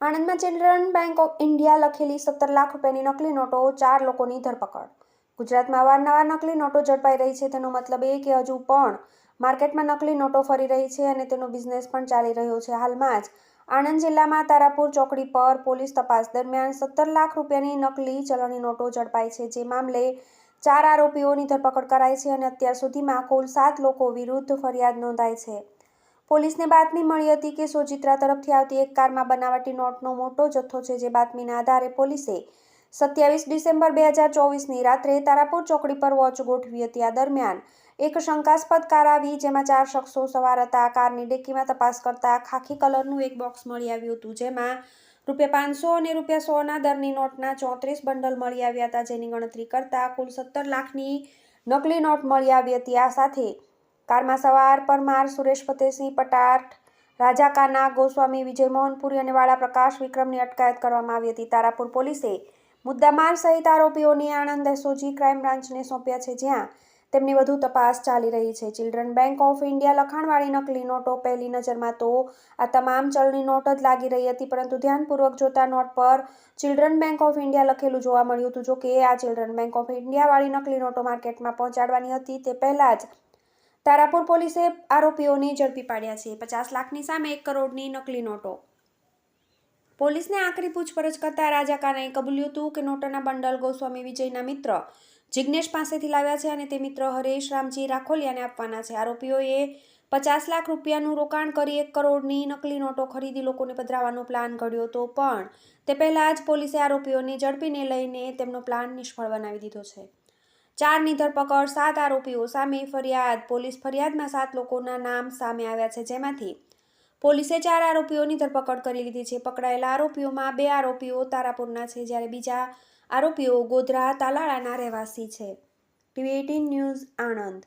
આણંદમાં children bank of India લખેલી સત્તર લાખ રૂપિયાની નકલી નોટો ચાર લોકોની ધરપકડ. ગુજરાતમાં અવારનવાર નકલી નોટો ઝડપાઈ રહી છે, તેનો મતલબ એ કે હજુ પણ માર્કેટમાં નકલી નોટો ફરી રહી છે અને તેનો બિઝનેસ પણ ચાલી રહ્યો છે. હાલમાં જ આણંદ જિલ્લામાં તારાપુર ચોકડી પર પોલીસ તપાસ દરમિયાન સત્તર લાખ રૂપિયાની નકલી ચલણી નોટો ઝડપાઈ છે, જે મામલે ચાર આરોપીઓની ધરપકડ કરાઈ છે અને અત્યાર સુધીમાં કુલ સાત લોકો વિરુદ્ધ ફરિયાદ નોંધાઈ છે. પોલીસને બાતમી મળી હતી કે સોજિત્રા તરફથી આવતી એક કારમાં બનાવટી નોટનો મોટો જથ્થો છે જે બાતમીના આધારે પોલીસે સત્યાવીસ ડિસેમ્બર બે હજાર ચોવીસની રાત્રે તારાપુર ચોકડી પર વોચ ગોઠવી હતી. આ દરમિયાન એક શંકાસ્પદ કાર આવી જેમાં ચાર શખ્સો સવાર હતા. આ કારની ડેકીમાં તપાસ કરતા ખાખી કલરનું એક બોક્સ મળી આવ્યું હતું જેમાં રૂપિયા પાંચસો અને રૂપિયા સોના દરની નોટના ચોત્રીસ બંડલ મળી આવ્યા હતા. જેની ગણતરી કરતા કુલ સત્તર લાખની નકલી નોટ મળી આવી હતી. આ સાથે કારમાં સવાર પરમાર સુરેશ ફતેહસિંહ પટાટ રાજા કાના ગોસ્વામી વિજય મોહનપુરી અને વાળા પ્રકાશ વિક્રમની અટકાયત કરવામાં આવી હતી. તારાપુર પોલીસે મુદ્દામાર સહિત આરોપીઓની આણંદ એસઓજી ક્રાઇમ બ્રાન્ચને સોંપ્યા છે, જ્યાં તેમની વધુ તપાસ ચાલી રહી છે. ચિલ્ડ્રન બેંક ઓફ ઇન્ડિયા લખાણવાળી નકલી નોટો પહેલી નજરમાં તો આ તમામ ચલણી નોટ જ લાગી રહી હતી, પરંતુ ધ્યાનપૂર્વક જોતા નોટ પર ચિલ્ડ્રન બેંક ઓફ ઇન્ડિયા લખેલું જોવા મળ્યું હતું. જો કે આ ચિલ્ડ્રન બેંક ઓફ ઇન્ડિયાવાળી નકલી નોટો માર્કેટમાં પહોંચાડવાની હતી, તે પહેલાં જ તારાપુર પોલીસે આરોપીઓને ઝડપી પાડ્યા છે. પચાસ લાખની સામે એક કરોડની નકલી નોટો. પોલીસને આકરી પૂછપરછ કરતા રાજા કાનાએ કબૂલ્યું હતું કે નોટોના બંડલ ગોસ્વામી વિજયના મિત્ર જિજ્ઞેશ પાસેથી લાવ્યા છે અને તે મિત્ર હરેશ રામજી રાખોલિયાને આપવાના છે. આરોપીઓએ પચાસ લાખ રૂપિયાનું રોકાણ કરી એક કરોડની નકલી નોટો ખરીદી લોકોને પધરાવવાનો પ્લાન ઘડ્યો હતો, પણ તે પહેલાં જ પોલીસે આરોપીઓને ઝડપીને લઈને તેમનો પ્લાન નિષ્ફળ બનાવી દીધો છે. ચારની ધરપકડ, સાત આરોપીઓ સામે ફરિયાદ. પોલીસ ફરિયાદમાં સાત લોકોના નામ સામે આવ્યા છે, જેમાંથી પોલીસે ચાર આરોપીઓની ધરપકડ કરી લીધી છે. પકડાયેલા આરોપીઓમાં બે આરોપીઓ તારાપુરના છે, જ્યારે બીજા આરોપીઓ ગોધરા તાલાળાના રહેવાસી છે. TV eighteen news Anand.